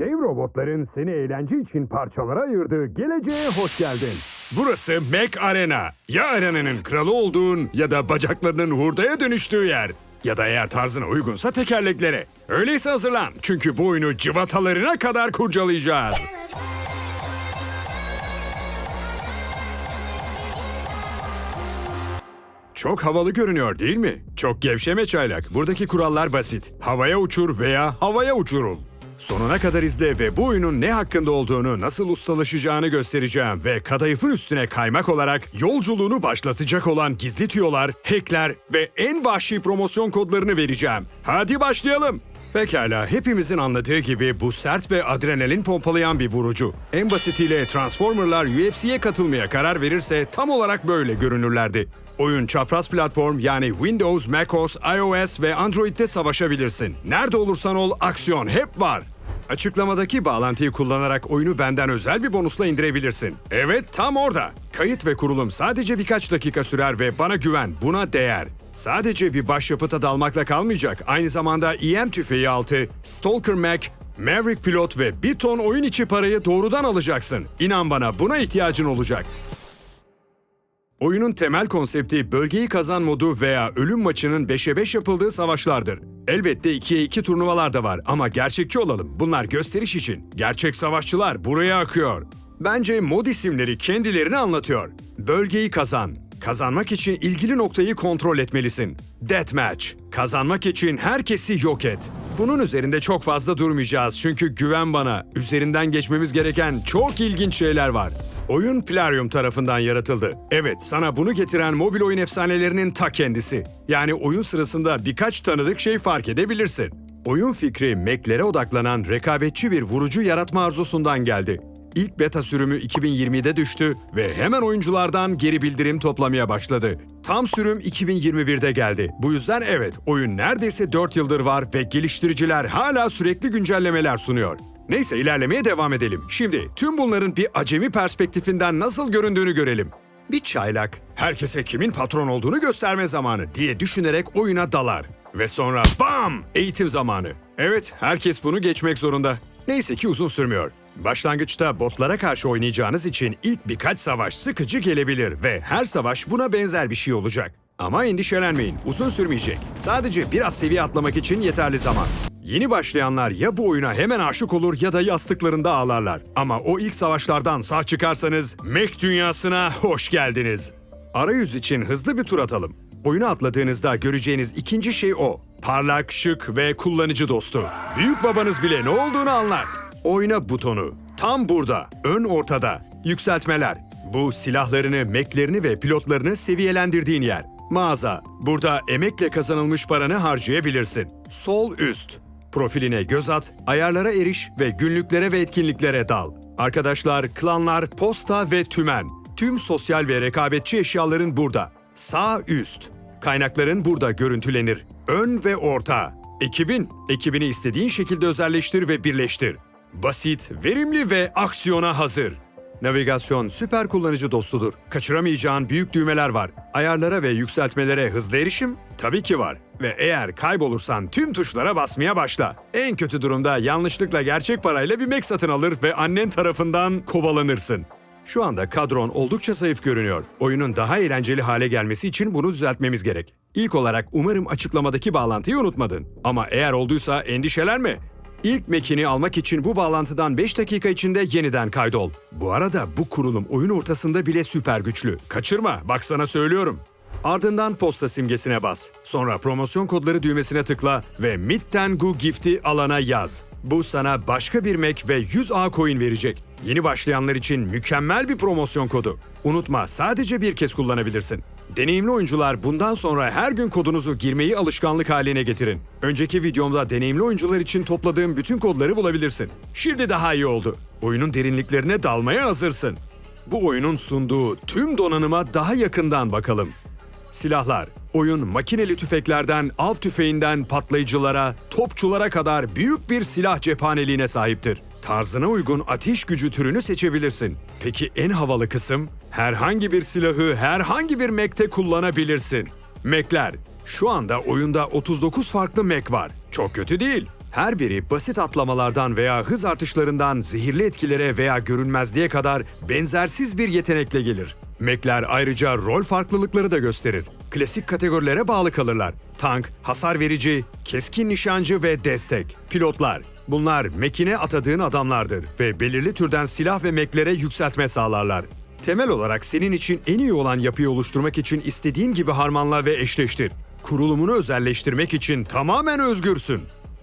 Dev robotların seni eğlence için parçalara ayırdığı geleceğe hoş geldin. Burası Mac Arena. Ya arenanın kralı olduğun ya da bacaklarının hurdaya dönüştüğü yer. Ya da eğer tarzına uygunsa tekerleklere. Öyleyse hazırlan. Çünkü bu oyunu cıvatalarına kadar kurcalayacağız. Çok havalı görünüyor değil mi? Çok gevşeme çaylak. Buradaki kurallar basit. Havaya uçur veya havaya uçurul. Sonuna kadar izle ve bu oyunun ne hakkında olduğunu, nasıl ustalaşacağını göstereceğim ve kadayıfın üstüne kaymak olarak yolculuğunu başlatacak olan gizli tüyolar, hackler ve en vahşi promosyon kodlarını vereceğim. Hadi başlayalım. Pekala, hepimizin anladığı gibi bu sert ve adrenalin pompalayan bir vurucu. En basitiyle Transformerlar UFC'ye katılmaya karar verirse tam olarak böyle görünürlerdi. Oyun çapraz platform yani Windows, macOS, iOS ve Android'de savaşabilirsin. Nerede olursan ol aksiyon hep var. Açıklamadaki bağlantıyı kullanarak oyunu benden özel bir bonusla indirebilirsin. Evet tam orada. Kayıt ve kurulum sadece birkaç dakika sürer ve bana güven buna değer. Sadece bir başyapıta dalmakla kalmayacak. Aynı zamanda EM tüfeği altı, Stalker Mac, Maverick Pilot ve bir ton oyun içi parayı doğrudan alacaksın. İnan bana buna ihtiyacın olacak. Oyunun temel konsepti bölgeyi kazan modu veya ölüm maçının 5'e 5 yapıldığı savaşlardır. Elbette 2'ye 2 turnuvalar da var ama gerçekçi olalım. Bunlar gösteriş için. Gerçek savaşçılar buraya akıyor. Bence mod isimleri kendilerini anlatıyor. Bölgeyi kazan. Kazanmak için ilgili noktayı kontrol etmelisin. Deathmatch. Kazanmak için herkesi yok et. Bunun üzerinde çok fazla durmayacağız çünkü güven bana. Üzerinden geçmemiz gereken çok ilginç şeyler var. Oyun Plarium tarafından yaratıldı. Evet, sana bunu getiren mobil oyun efsanelerinin ta kendisi. Yani oyun sırasında birkaç tanıdık şey fark edebilirsin. Oyun fikri Mac'lere odaklanan rekabetçi bir vurucu yaratma arzusundan geldi. İlk beta sürümü 2020'de düştü ve hemen oyunculardan geri bildirim toplamaya başladı. Tam sürüm 2021'de geldi. Bu yüzden evet, oyun neredeyse 4 yıldır var ve geliştiriciler hala sürekli güncellemeler sunuyor. Neyse ilerlemeye devam edelim. Şimdi tüm bunların bir acemi perspektifinden nasıl göründüğünü görelim. Bir çaylak, herkese kimin patron olduğunu gösterme zamanı diye düşünerek oyuna dalar. Ve sonra BAM! Eğitim zamanı. Evet, herkes bunu geçmek zorunda. Neyse ki uzun sürmüyor. Başlangıçta botlara karşı oynayacağınız için ilk birkaç savaş sıkıcı gelebilir ve her savaş buna benzer bir şey olacak. Ama endişelenmeyin, uzun sürmeyecek. Sadece biraz seviye atlamak için yeterli zaman. Yeni başlayanlar ya bu oyuna hemen aşık olur ya da yastıklarında ağlarlar. Ama o ilk savaşlardan sağ çıkarsanız Mac dünyasına hoş geldiniz. Arayüz için hızlı bir tur atalım. Oyuna atladığınızda göreceğiniz ikinci şey o. Parlak, şık ve kullanıcı dostu. Büyük babanız bile ne olduğunu anlar. Oyna butonu. Tam burada, ön ortada. Yükseltmeler. Bu silahlarını, meklerini ve pilotlarını seviyelendirdiğin yer. Mağaza. Burada emekle kazanılmış paranı harcayabilirsin. Sol üst. Profiline göz at, ayarlara eriş ve günlüklere ve etkinliklere dal. Arkadaşlar, klanlar, posta ve tümen. Tüm sosyal ve rekabetçi eşyaların burada. Sağ üst. Kaynakların burada görüntülenir. Ön ve orta. Ekibin. Ekibini istediğin şekilde özelleştir ve birleştir. Basit, verimli ve aksiyona hazır. Navigasyon süper kullanıcı dostudur. Kaçıramayacağın büyük düğmeler var. Ayarlara ve yükseltmelere hızlı erişim tabii ki var. Ve eğer kaybolursan tüm tuşlara basmaya başla. En kötü durumda yanlışlıkla gerçek parayla bir Mac satın alır ve annen tarafından kovalanırsın. Şu anda kadron oldukça zayıf görünüyor. Oyunun daha eğlenceli hale gelmesi için bunu düzeltmemiz gerek. İlk olarak umarım açıklamadaki bağlantıyı unutmadın. Ama eğer olduysa endişelenme. İlk Mac'ini almak için bu bağlantıdan 5 dakika içinde yeniden kaydol. Bu arada bu kurulum oyun ortasında bile süper güçlü. Kaçırma, bak sana söylüyorum. Ardından posta simgesine bas. Sonra promosyon kodları düğmesine tıkla ve Mittengu Gift'i alana yaz. Bu sana başka bir Mac ve 100A coin verecek. Yeni başlayanlar için mükemmel bir promosyon kodu. Unutma sadece bir kez kullanabilirsin. Deneyimli oyuncular bundan sonra her gün kodunuzu girmeyi alışkanlık haline getirin. Önceki videomda deneyimli oyuncular için topladığım bütün kodları bulabilirsin. Şimdi daha iyi oldu. Oyunun derinliklerine dalmaya hazırsın. Bu oyunun sunduğu tüm donanıma daha yakından bakalım. Silahlar. Oyun makineli tüfeklerden, av tüfeğinden patlayıcılara, topçulara kadar büyük bir silah cephaneliğine sahiptir. Tarzına uygun ateş gücü türünü seçebilirsin. Peki en havalı kısım? Herhangi bir silahı herhangi bir Mac'te kullanabilirsin. Mac'ler. Şu anda oyunda 39 farklı Mac var. Çok kötü değil. Her biri basit atlamalardan veya hız artışlarından zehirli etkilere veya görünmezliğe kadar benzersiz bir yetenekle gelir. Mac'ler ayrıca rol farklılıkları da gösterir. Klasik kategorilere bağlı kalırlar. Tank, hasar verici, keskin nişancı ve destek. Pilotlar. Bunlar Mac'ine atadığın adamlardır ve belirli türden silah ve Mac'lere yükseltme sağlarlar. Temel olarak senin için en iyi olan yapıyı oluşturmak için istediğin gibi harmanla ve eşleştir. Kurulumunu özelleştirmek için tamamen özgürsün.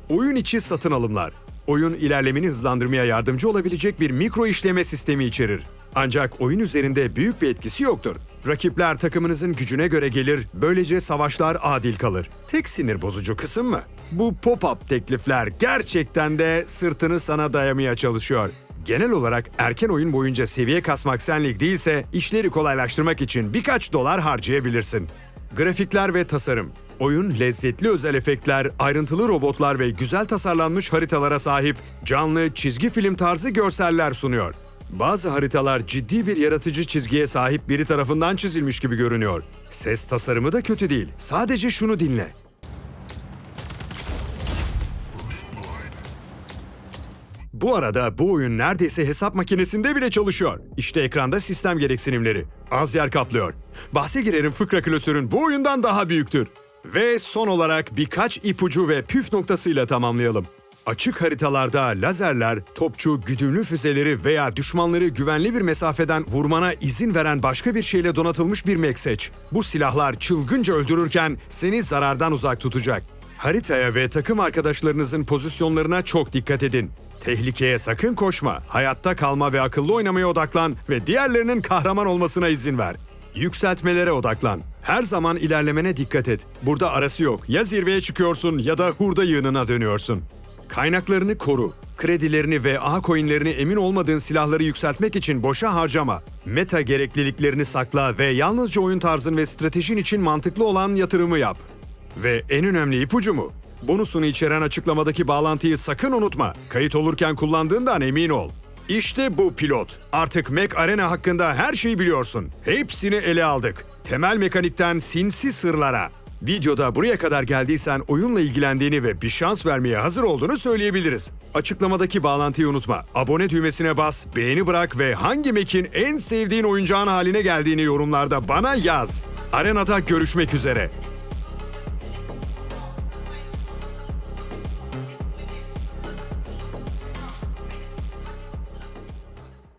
Oyun içi satın alımlar. Oyun ilerlemeni hızlandırmaya yardımcı olabilecek bir mikro işleme sistemi içerir. Ancak oyun üzerinde büyük bir etkisi yoktur. Rakipler takımınızın gücüne göre gelir, böylece savaşlar adil kalır. Tek sinir bozucu kısım mı? Bu pop-up teklifler gerçekten de sırtını sana dayamaya çalışıyor. Genel olarak erken oyun boyunca seviye kasmak senlik değilse işleri kolaylaştırmak için birkaç dolar harcayabilirsin. Grafikler ve tasarım. Oyun lezzetli özel efektler, ayrıntılı robotlar ve güzel tasarlanmış haritalara sahip canlı çizgi film tarzı görseller sunuyor. Bazı haritalar ciddi bir yaratıcı çizgiye sahip biri tarafından çizilmiş gibi görünüyor. Ses tasarımı da kötü değil. Sadece şunu dinle. Bu arada bu oyun neredeyse hesap makinesinde bile çalışıyor. İşte ekranda sistem gereksinimleri. Az yer kaplıyor. Bahse girerim fıkra klasörün bu oyundan daha büyüktür. Ve son olarak birkaç ipucu ve püf noktasıyla tamamlayalım. Açık haritalarda lazerler, topçu, güdümlü füzeleri veya düşmanları güvenli bir mesafeden vurmana izin veren başka bir şeyle donatılmış bir mek seç. Bu silahlar çılgınca öldürürken seni zarardan uzak tutacak. Haritaya ve takım arkadaşlarınızın pozisyonlarına çok dikkat edin. Tehlikeye sakın koşma. Hayatta kalma ve akıllı oynamaya odaklan ve diğerlerinin kahraman olmasına izin ver. Yükseltmelere odaklan. Her zaman ilerlemene dikkat et. Burada arası yok. Ya zirveye çıkıyorsun ya da hurda yığınına dönüyorsun. Kaynaklarını koru. Kredilerini ve A coinlerini emin olmadığın silahları yükseltmek için boşa harcama. Meta gerekliliklerini sakla ve yalnızca oyun tarzın ve stratejin için mantıklı olan yatırımı yap. Ve en önemli ipucu mu? Bonusunu içeren açıklamadaki bağlantıyı sakın unutma. Kayıt olurken kullandığından emin ol. İşte bu pilot. Artık Mac Arena hakkında her şeyi biliyorsun. Hepsini ele aldık. Temel mekanikten sinsi sırlara. Videoda buraya kadar geldiysen oyunla ilgilendiğini ve bir şans vermeye hazır olduğunu söyleyebiliriz. Açıklamadaki bağlantıyı unutma. Abone düğmesine bas, beğeni bırak ve hangi Mac'in en sevdiğin oyuncağın haline geldiğini yorumlarda bana yaz. Arenada görüşmek üzere.